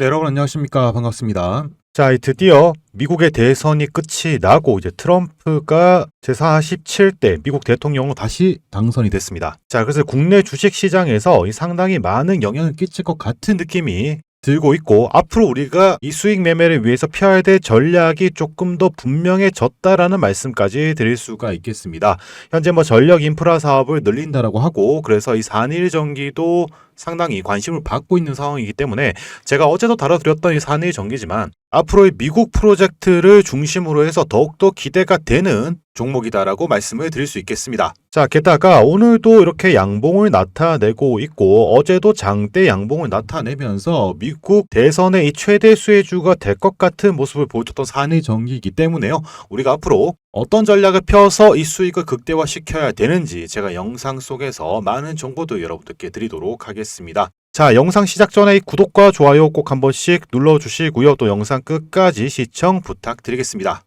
네, 여러분 안녕하십니까. 반갑습니다. 자, 이 드디어 미국의 대선이 끝이 나고 이제 트럼프가 제47대 미국 대통령으로 다시 당선이 됐습니다. 자, 그래서 국내 주식 시장에서 이 상당히 많은 영향을 끼칠 것 같은 느낌이 들고 있고 앞으로 우리가 이 수익 매매를 위해서 펴야 될 전략이 조금 더 분명해졌다라는 말씀까지 드릴 수가 있겠습니다. 현재 뭐 전력 인프라 사업을 늘린다라고 하고 그래서 이 산일 전기도 상당히 관심을 받고 있는 상황이기 때문에 제가 어제도 다뤄드렸던 이 산일 전기지만 앞으로의 미국 프로젝트를 중심으로 해서 더욱더 기대가 되는 종목이다라고 말씀을 드릴 수 있겠습니다. 자, 게다가 오늘도 이렇게 양봉을 나타내고 있고 어제도 장대 양봉을 나타내면서 미국 대선의 이 최대 수혜주가 될 것 같은 모습을 보여줬던 산일 전기이기 때문에요. 우리가 앞으로 어떤 전략을 펴서 이 수익을 극대화시켜야 되는지 제가 영상 속에서 많은 정보도 여러분들께 드리도록 하겠습니다. 자, 영상 시작 전에 이 구독과 좋아요 꼭 한 번씩 눌러주시고요. 또 영상 끝까지 시청 부탁드리겠습니다.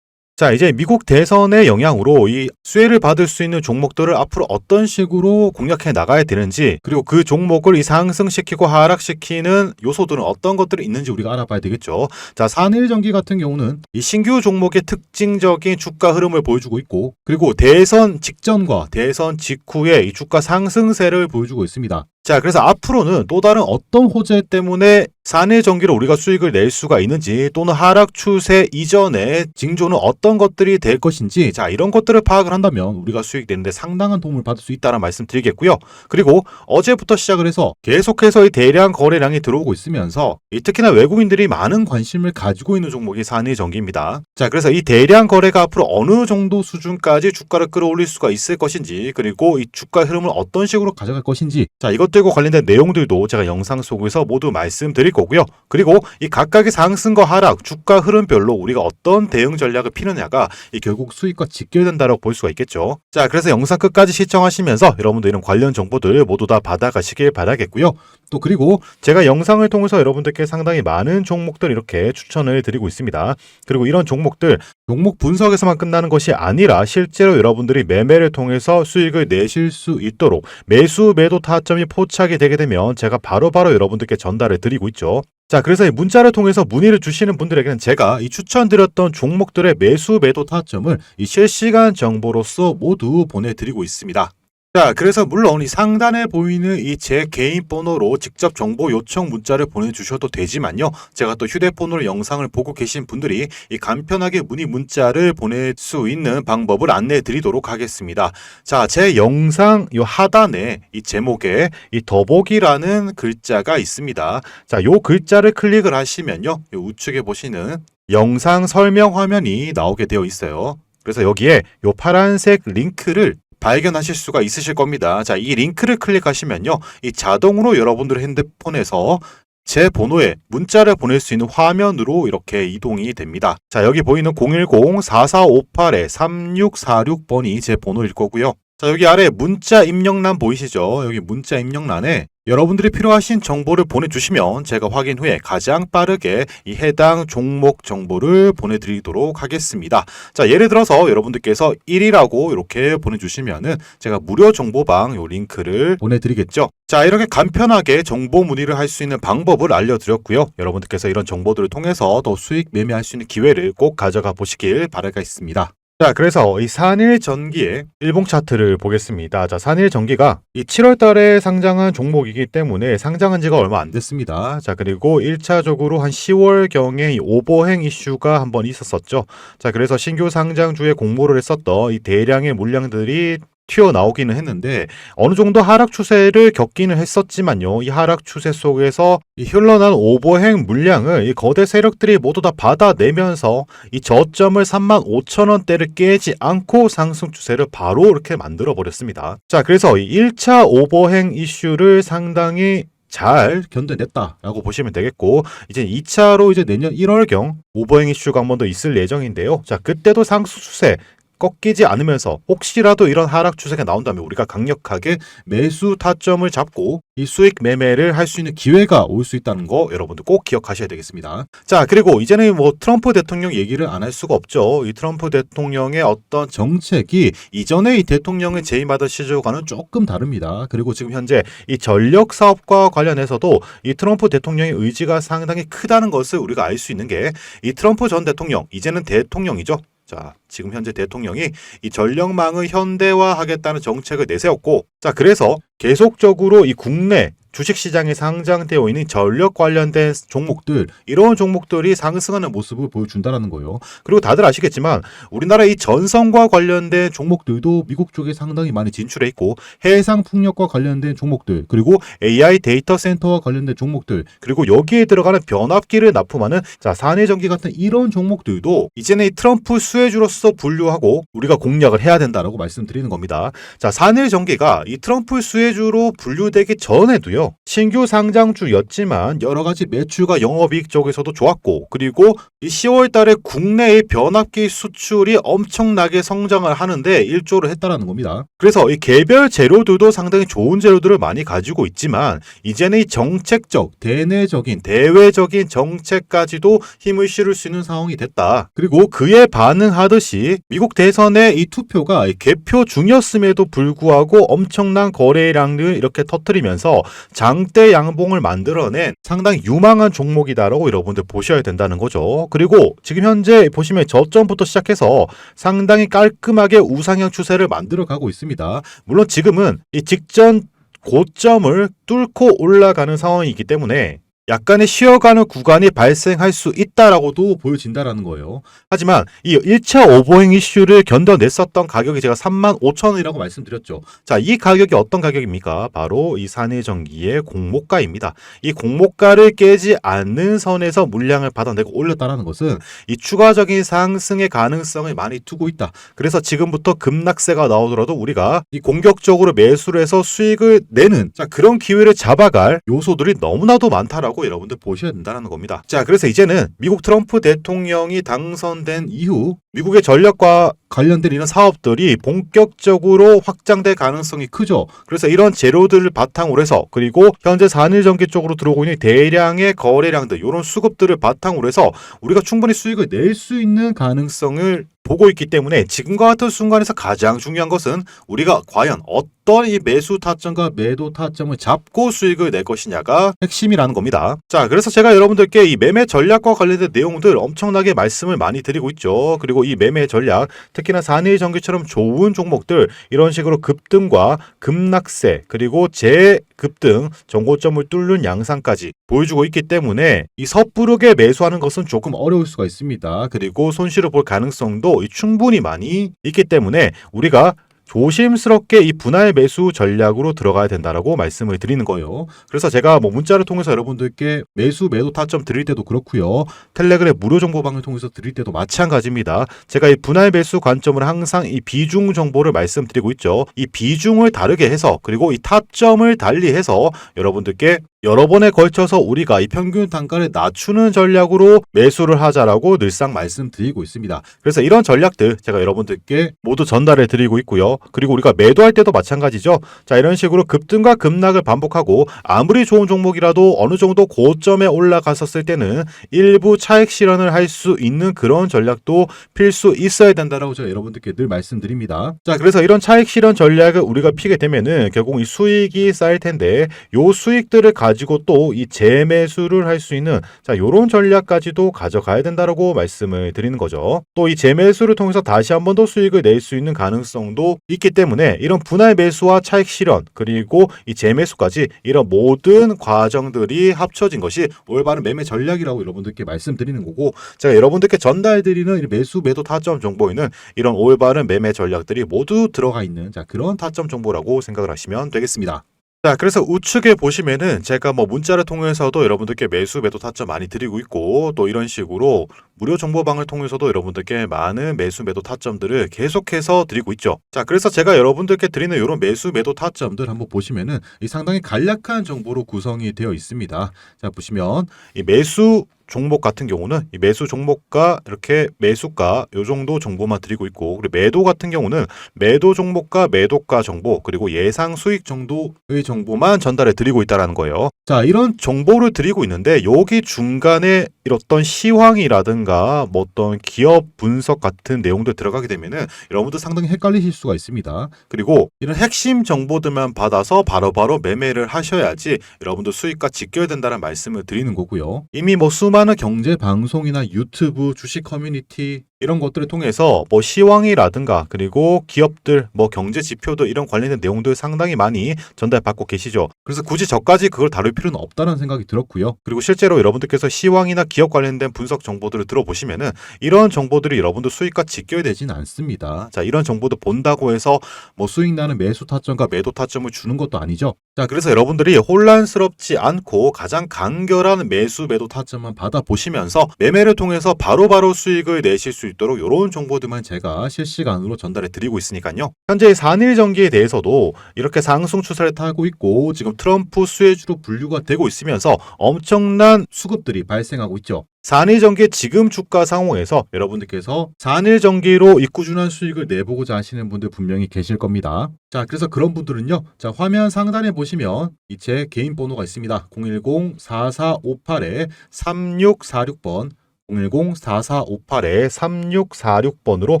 자, 이제 미국 대선의 영향으로 이 수혜를 받을 수 있는 종목들을 앞으로 어떤 식으로 공략해 나가야 되는지, 그리고 그 종목을 이 상승시키고 하락시키는 요소들은 어떤 것들이 있는지 우리가 알아봐야 되겠죠. 자, 산일전기 같은 경우는 이 신규 종목의 특징적인 주가 흐름을 보여주고 있고, 그리고 대선 직전과 대선 직후에 이 주가 상승세를 보여주고 있습니다. 자, 그래서 앞으로는 또 다른 어떤 호재 때문에 산일 전기로 우리가 수익을 낼 수가 있는지 또는 하락 추세 이전에 징조는 어떤 것들이 될 것인지 자, 이런 것들을 파악을 한다면 우리가 수익 내는데 상당한 도움을 받을 수 있다는 말씀 드리겠고요. 그리고 어제부터 시작을 해서 계속해서 이 대량 거래량이 들어오고 있으면서 이 특히나 외국인들이 많은 관심을 가지고 있는 종목이 산일 전기입니다. 자, 그래서 이 대량 거래가 앞으로 어느 정도 수준까지 주가를 끌어올릴 수가 있을 것인지 그리고 이 주가 흐름을 어떤 식으로 가져갈 것인지 자, 이것 들과 관련된 내용들도 제가 영상 속에서 모두 말씀드릴 거고요. 그리고 이 각각의 상승과 하락, 주가 흐름별로 우리가 어떤 대응 전략을 피느냐가 이 결국 수익과 직결된다라고 볼 수가 있겠죠. 자, 그래서 영상 끝까지 시청하시면서 여러분들 이런 관련 정보들 모두 다 받아가시길 바라겠고요. 또 그리고 제가 영상을 통해서 여러분들께 상당히 많은 종목들 이렇게 추천을 드리고 있습니다. 그리고 이런 종목들 종목 분석에서만 끝나는 것이 아니라 실제로 여러분들이 매매를 통해서 수익을 내실 수 있도록 매수 매도 타점이 포 착이 되게 되면 제가 바로 바로 여러분들께 전달을 드리고 있죠. 자, 그래서 이 문자를 통해서 문의를 주시는 분들에게는 제가 이 추천드렸던 종목들의 매수 매도 타점을 이 실시간 정보로서 모두 보내드리고 있습니다. 자, 그래서 물론 이 상단에 보이는 이 제 개인 번호로 직접 정보 요청 문자를 보내주셔도 되지만요. 제가 또 휴대폰으로 영상을 보고 계신 분들이 이 간편하게 문의 문자를 보낼 수 있는 방법을 안내해 드리도록 하겠습니다. 자, 제 영상 요 하단에 이 제목에 이 더보기라는 글자가 있습니다. 자, 요 글자를 클릭을 하시면요. 요 우측에 보시는 영상 설명 화면이 나오게 되어 있어요. 그래서 여기에 요 파란색 링크를 발견하실 수가 있으실 겁니다. 자, 이 링크를 클릭하시면요. 이 자동으로 여러분들의 핸드폰에서 제 번호에 문자를 보낼 수 있는 화면으로 이렇게 이동이 됩니다. 자, 여기 보이는 010-4458-3646번이 제 번호일 거고요. 자, 여기 아래 문자 입력란 보이시죠? 여기 문자 입력란에 여러분들이 필요하신 정보를 보내주시면 제가 확인 후에 가장 빠르게 이 해당 종목 정보를 보내드리도록 하겠습니다. 자, 예를 들어서 여러분들께서 1이라고 이렇게 보내주시면은 제가 무료 정보방 요 링크를 보내드리겠죠. 자, 이렇게 간편하게 정보 문의를 할 수 있는 방법을 알려드렸고요. 여러분들께서 이런 정보들을 통해서 더 수익 매매할 수 있는 기회를 꼭 가져가 보시길 바라겠습니다. 자, 그래서 이 산일 전기의 일봉 차트를 보겠습니다. 자, 산일 전기가 이 7월 달에 상장한 종목이기 때문에 상장한 지가 얼마 안 됐습니다. 자, 그리고 1차적으로 한 10월 경에 이 오버행 이슈가 한번 있었었죠. 자, 그래서 신규 상장주에 공모를 했었던 이 대량의 물량들이 튀어나오기는 했는데 어느 정도 하락 추세를 겪기는 했었지만요. 이 하락 추세 속에서 이 흘러난 오버행 물량을 이 거대 세력들이 모두 다 받아내면서 이 저점을 3만 5천 원대를 깨지 않고 상승 추세를 바로 이렇게 만들어 버렸습니다. 자, 그래서 이 1차 오버행 이슈를 상당히 잘 견뎌냈다라고 보시면 되겠고 이제 2차로 이제 내년 1월경 오버행 이슈가 한번더 있을 예정인데요. 자, 그때도 상승 추세 꺾이지 않으면서 혹시라도 이런 하락 추세가 나온다면 우리가 강력하게 매수 타점을 잡고 이 수익 매매를 할 수 있는 기회가 올 수 있다는 거 여러분들 꼭 기억하셔야 되겠습니다. 자, 그리고 이제는 뭐 트럼프 대통령 얘기를 안 할 수가 없죠. 이 트럼프 대통령의 어떤 정책이 이전에 이 대통령을 재임하던 시절과는 조금 다릅니다. 그리고 지금 현재 이 전력 사업과 관련해서도 이 트럼프 대통령의 의지가 상당히 크다는 것을 우리가 알 수 있는 게 이 트럼프 전 대통령, 이제는 대통령이죠. 자, 지금 현재 대통령이 이 전력망을 현대화하겠다는 정책을 내세웠고, 자, 그래서 계속적으로 이 국내 주식시장에 상장되어 있는 전력 관련된 종목들, 이런 종목들이 상승하는 모습을 보여준다는 거예요. 그리고 다들 아시겠지만, 우리나라 이 전선과 관련된 종목들도 미국 쪽에 상당히 많이 진출해 있고, 해상 풍력과 관련된 종목들, 그리고 AI 데이터 센터와 관련된 종목들, 그리고 여기에 들어가는 변압기를 납품하는 자, 산해 전기 같은 이런 종목들도 이제는 이 트럼프 수혜주로서 분류하고 우리가 공략을 해야 된다라고 말씀드리는 겁니다. 자, 산해 전기가 이 트럼프 수혜 주로 분류되기 전에도요. 신규 상장주였지만 여러 가지 매출과 영업이익 쪽에서도 좋았고 그리고 이 10월 달에 국내의 변압기 수출이 엄청나게 성장을 하는데 일조를 했다라는 겁니다. 그래서 이 개별 재료들도 상당히 좋은 재료들을 많이 가지고 있지만 이제는 이 정책적, 대내적인, 대외적인 정책까지도 힘을 실을 수 있는 상황이 됐다. 그리고 그에 반응하듯이 미국 대선의 이 투표가 이 개표 중이었음에도 불구하고 엄청난 거래 량을 이렇게 터뜨리면서 장대 양봉을 만들어낸 상당히 유망한 종목이다라고 여러분들 보셔야 된다는 거죠. 그리고 지금 현재 보시면 저점부터 시작해서 상당히 깔끔하게 우상향 추세를 만들어 가고 있습니다. 물론 지금은 이 직전 고점을 뚫고 올라가는 상황이기 때문에 약간의 쉬어가는 구간이 발생할 수 있다라고도 보여진다라는 거예요. 하지만 이 1차 오버행 이슈를 견뎌냈었던 가격이 제가 3만 5천 원이라고 말씀드렸죠. 자, 이 가격이 어떤 가격입니까? 바로 이 산해전기의 공모가입니다. 이 공모가를 깨지 않는 선에서 물량을 받아내고 올렸다라는 것은 이 추가적인 상승의 가능성을 많이 두고 있다. 그래서 지금부터 급락세가 나오더라도 우리가 이 공격적으로 매수를 해서 수익을 내는 자, 그런 기회를 잡아갈 요소들이 너무나도 많다라고 여러분들 보셔야 된다는 겁니다. 자, 그래서 이제는 미국 트럼프 대통령이 당선된 이후 미국의 전력과 관련된 이런 사업들이 본격적으로 확장될 가능성이 크죠. 그래서 이런 재료들을 바탕으로 해서 그리고 현재 산일전기 쪽으로 들어오고 있는 대량의 거래량들 이런 수급들을 바탕으로 해서 우리가 충분히 수익을 낼 수 있는 가능성을 보고 있기 때문에 지금과 같은 순간에서 가장 중요한 것은 우리가 과연 어떤 이 매수 타점과 매도 타점을 잡고 수익을 낼 것이냐가 핵심이라는 겁니다. 자, 그래서 제가 여러분들께 이 매매 전략과 관련된 내용들 엄청나게 말씀을 많이 드리고 있죠. 그리고 이 매매 전략, 특히나 산일 전기처럼 좋은 종목들 이런 식으로 급등과 급락세 그리고 재 급등 정고점을 뚫는 양상까지 보여주고 있기 때문에 이 섣부르게 매수하는 것은 조금 어려울 수가 있습니다. 그리고 손실을 볼 가능성도 충분히 많이 있기 때문에 우리가 조심스럽게 이 분할 매수 전략으로 들어가야 된다라고 말씀을 드리는 거예요. 그래서 제가 뭐 문자를 통해서 여러분들께 매수 매도 타점 드릴 때도 그렇고요. 텔레그램 무료 정보방을 통해서 드릴 때도 마찬가지입니다. 제가 이 분할 매수 관점을 항상 이 비중 정보를 말씀드리고 있죠. 이 비중을 다르게 해서 그리고 이 타점을 달리해서 여러분들께 여러 번에 걸쳐서 우리가 이 평균 단가를 낮추는 전략으로 매수를 하자라고 늘상 말씀드리고 있습니다. 그래서 이런 전략들 제가 여러분들께 모두 전달해 드리고 있고요. 그리고 우리가 매도할 때도 마찬가지죠. 자, 이런 식으로 급등과 급락을 반복하고 아무리 좋은 종목이라도 어느 정도 고점에 올라갔었을 때는 일부 차익 실현을 할 수 있는 그런 전략도 필수 있어야 된다라고 제가 여러분들께 늘 말씀드립니다. 자, 그래서 이런 차익 실현 전략을 우리가 피게 되면은 결국 이 수익이 쌓일 텐데 요 수익들을 가 지고 또 이 재매수를 할 수 있는 자, 요런 전략까지도 가져가야 된다라고 말씀을 드리는 거죠. 또 이 재매수를 통해서 다시 한 번 더 수익을 낼 수 있는 가능성도 있기 때문에 이런 분할 매수와 차익 실현 그리고 이 재매수까지 이런 모든 과정들이 합쳐진 것이 올바른 매매 전략이라고 여러분들께 말씀드리는 거고 제가 여러분들께 전달드리는 이 매수 매도 타점 정보에는 이런 올바른 매매 전략들이 모두 들어가 있는 자, 그런 타점 정보라고 생각을 하시면 되겠습니다. 자, 그래서 우측에 보시면은 제가 뭐 문자를 통해서도 여러분들께 매수 매도 타점 많이 드리고 있고 또 이런 식으로 무료 정보방을 통해서도 여러분들께 많은 매수 매도 타점들을 계속해서 드리고 있죠. 자, 그래서 제가 여러분들께 드리는 이런 매수 매도 타점들 한번 보시면은 이 상당히 간략한 정보로 구성이 되어 있습니다. 자, 보시면 이 매수 종목 같은 경우는 이 매수 종목과 이렇게 매수가 요 정도 정보만 드리고 있고 그리고 매도 같은 경우는 매도 종목과 매도가 정보 그리고 예상 수익 정도의 정보만 전달해 드리고 있다라는 거예요. 자, 이런 정보를 드리고 있는데 여기 중간에 어떤 시황이라든가 뭐 어떤 기업 분석 같은 내용들 들어가게 되면은 여러분들 상당히 헷갈리실 수가 있습니다. 그리고 이런 핵심 정보들만 받아서 바로바로 매매를 하셔야지 여러분들 수익과 직결된다는 말씀을 드리는 거고요. 이미 뭐수 많은 경제 방송이나 유튜브, 주식 커뮤니티 이런 것들을 통해서 뭐 시황이라든가 그리고 기업들 뭐 경제 지표들 이런 관련된 내용들 상당히 많이 전달받고 계시죠. 그래서 굳이 저까지 그걸 다룰 필요는 없다는 생각이 들었고요. 그리고 실제로 여러분들께서 시황이나 기업 관련된 분석 정보들을 들어보시면은 이런 정보들이 여러분들 수익과 직결되진 않습니다. 자, 이런 정보도 본다고 해서 뭐 수익 나는 매수 타점과 매도 타점을 주는 것도 아니죠. 자, 그래서 여러분들이 혼란스럽지 않고 가장 간결한 매수 매도 타점만 받아 보시면서 매매를 통해서 바로바로 수익을 내실 수 있도록 이런 정보들만 제가 실시간으로 전달해 드리고 있으니까요. 현재 산일 전기에 대해서도 이렇게 상승 추세를 타고 있고 지금 트럼프 수혜주로 분류가 되고 있으면서 엄청난 수급들이 발생하고 있죠. 산일전기 지금 주가 상황에서 여러분들께서 산일전기로 이꾸준한 수익을 내보고자 하시는 분들 분명히 계실 겁니다. 자, 그래서 그런 분들은요. 자, 화면 상단에 보시면 이 제 개인 번호가 있습니다. 010-4458-3646번 010-4458-3646번으로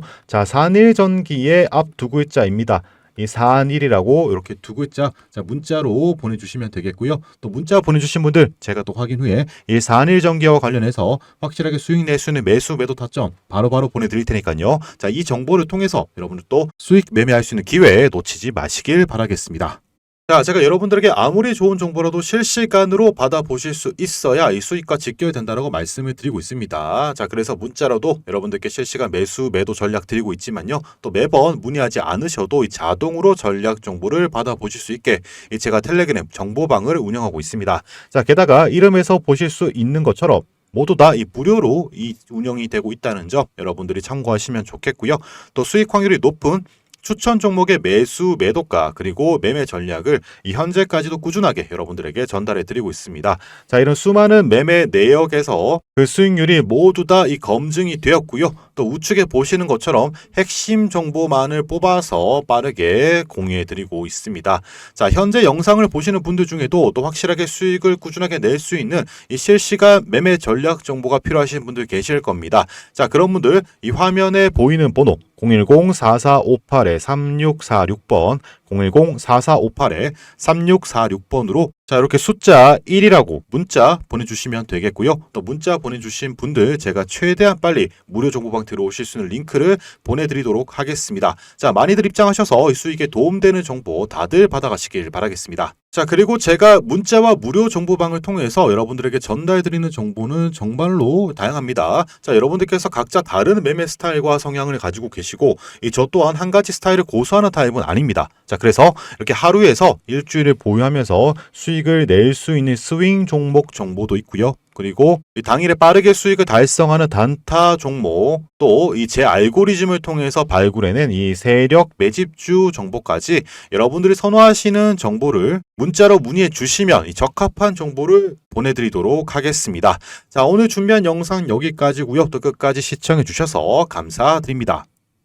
자, 산일전기의 앞 두 글자입니다. 이 산일이라고 이렇게 두 글자 자 문자로 보내주시면 되겠고요. 또 문자 보내주신 분들 제가 또 확인 후에 이 산일 전기와 관련해서 확실하게 수익 있는 매수 매도 타점 바로바로 보내드릴 테니까요. 자 이 정보를 통해서 여러분들 또 수익 매매할 수 있는 기회 놓치지 마시길 바라겠습니다. 자, 제가 여러분들에게 아무리 좋은 정보라도 실시간으로 받아보실 수 있어야 이 수익과 직결된다라고 말씀을 드리고 있습니다. 자, 그래서 문자로도 여러분들께 실시간 매수, 매도 전략 드리고 있지만요. 또 매번 문의하지 않으셔도 이 자동으로 전략 정보를 받아보실 수 있게 이 제가 텔레그램 정보방을 운영하고 있습니다. 자, 게다가 이름에서 보실 수 있는 것처럼 모두 다 이 무료로 이 운영이 되고 있다는 점 여러분들이 참고하시면 좋겠고요. 또 수익 확률이 높은 추천 종목의 매수 매도가 그리고 매매 전략을 이 현재까지도 꾸준하게 여러분들에게 전달해 드리고 있습니다. 자, 이런 수많은 매매 내역에서 그 수익률이 모두 다 이 검증이 되었고요. 또 우측에 보시는 것처럼 핵심 정보만을 뽑아서 빠르게 공유해 드리고 있습니다. 자, 현재 영상을 보시는 분들 중에도 또 확실하게 수익을 꾸준하게 낼 수 있는 이 실시간 매매 전략 정보가 필요하신 분들 계실 겁니다. 자, 그런 분들 이 화면에 보이는 번호 010-4458-3646번 010-4458-3646번으로 자 이렇게 숫자 1이라고 문자 보내주시면 되겠고요. 또 문자 보내주신 분들 제가 최대한 빨리 무료 정보방 들어오실 수 있는 링크를 보내드리도록 하겠습니다. 자 많이들 입장하셔서 이 수익에 도움되는 정보 다들 받아가시길 바라겠습니다. 자 그리고 제가 문자와 무료 정보방을 통해서 여러분들에게 전달드리는 정보는 정말로 다양합니다. 자 여러분들께서 각자 다른 매매 스타일과 성향을 가지고 계시고 이 저 또한 한 가지 스타일을 고수하는 타입은 아닙니다. 자 그래서 이렇게 하루에서 일주일을 보유하면서 수익을 낼 수 있는 스윙 종목 정보도 있고요. 그리고 이 당일에 빠르게 수익을 달성하는 단타 종목 또 이 제 알고리즘을 통해서 발굴해낸 이 세력 매집주 정보까지 여러분들이 선호하시는 정보를 문자로 문의해 주시면 이 적합한 정보를 보내드리도록 하겠습니다. 자 오늘 준비한 영상 여기까지고요. 또 끝까지 시청해 주셔서 감사드립니다.